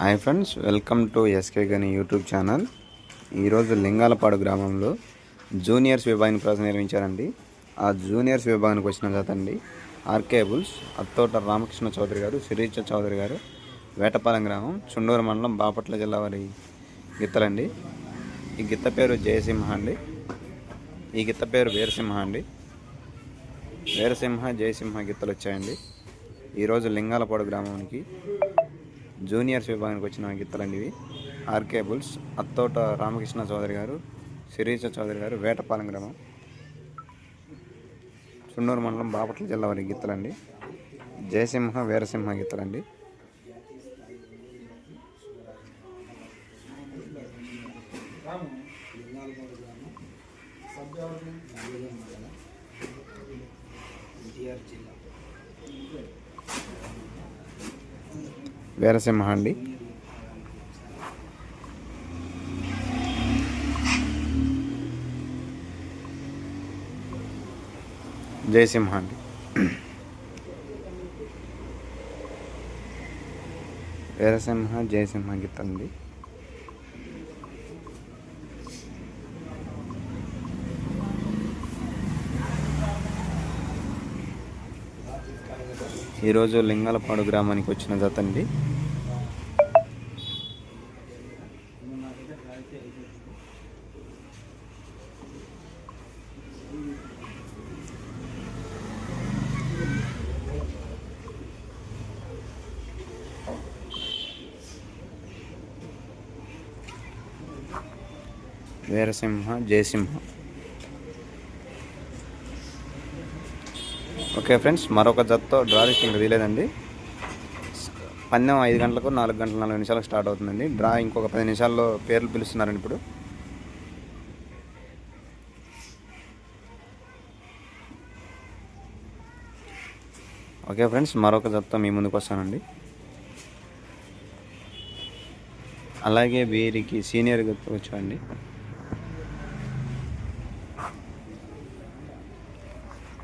Hi friends welcome to SK Gani YouTube channel. ఈరోజు లింగాలపాడు గ్రామంలో juniors విభాగాన్ని ప్రాసెస్ నిర్వహించారండి ఆ జూనియర్స్ విభాగానికి వచ్చిన జత అండి అత్తోట రామకృష్ణ చౌదరి గారు శిరీష చౌదరి గారు వేటపాలెం గ్రామం చుండూరు మండలం బాపట్ల జిల్లా వారి గిత్తలండి. ఈ గిత్త పేరు జయసింహ అండి. ఈ గిత్త పేరు వీరసింహ అండి. వీరసింహ జయసింహ గిత్తలు వచ్చాయండి. ఈరోజు లింగాలపాడు గ్రామానికి జూనియర్స్ విభాగానికి వచ్చిన గిత్తలండి ఇవి. ఆర్కే బుల్స్ అత్తోట రామకృష్ణ చౌదరి గారు శిరీష చౌదరి గారు వేటపాలెం గ్రామం. చుండూరు మండలం బాపట్ల జిల్లా వారి గిత్తలండి జయసింహ వీరసింహ గిత్తలండి వీరసింహ అండి. జయసింహ అండి. వీరసింహ జయసింహ గీతండి ఈరోజు లింగాలపాడు గ్రామానికి వచ్చిన జత అండి వీరసింహ జయసింహ. ఓకే ఫ్రెండ్స్ మరొక జతతో డ్రా లిస్టింగ్ ఇంకా తీయలేదండి. పందెం ఐదు గంటలకు నాలుగు గంటల నాలుగు నిమిషాలకు స్టార్ట్ అవుతుందండి. డ్రా ఇంకొక పది నిమిషాల్లో పేర్లు పిలుస్తున్నారండి ఇప్పుడు. ఓకే ఫ్రెండ్స్ మరొక జతతో మీ ముందుకు వస్తానండి. అలాగే వీరికి సీనియర్ వచ్చండి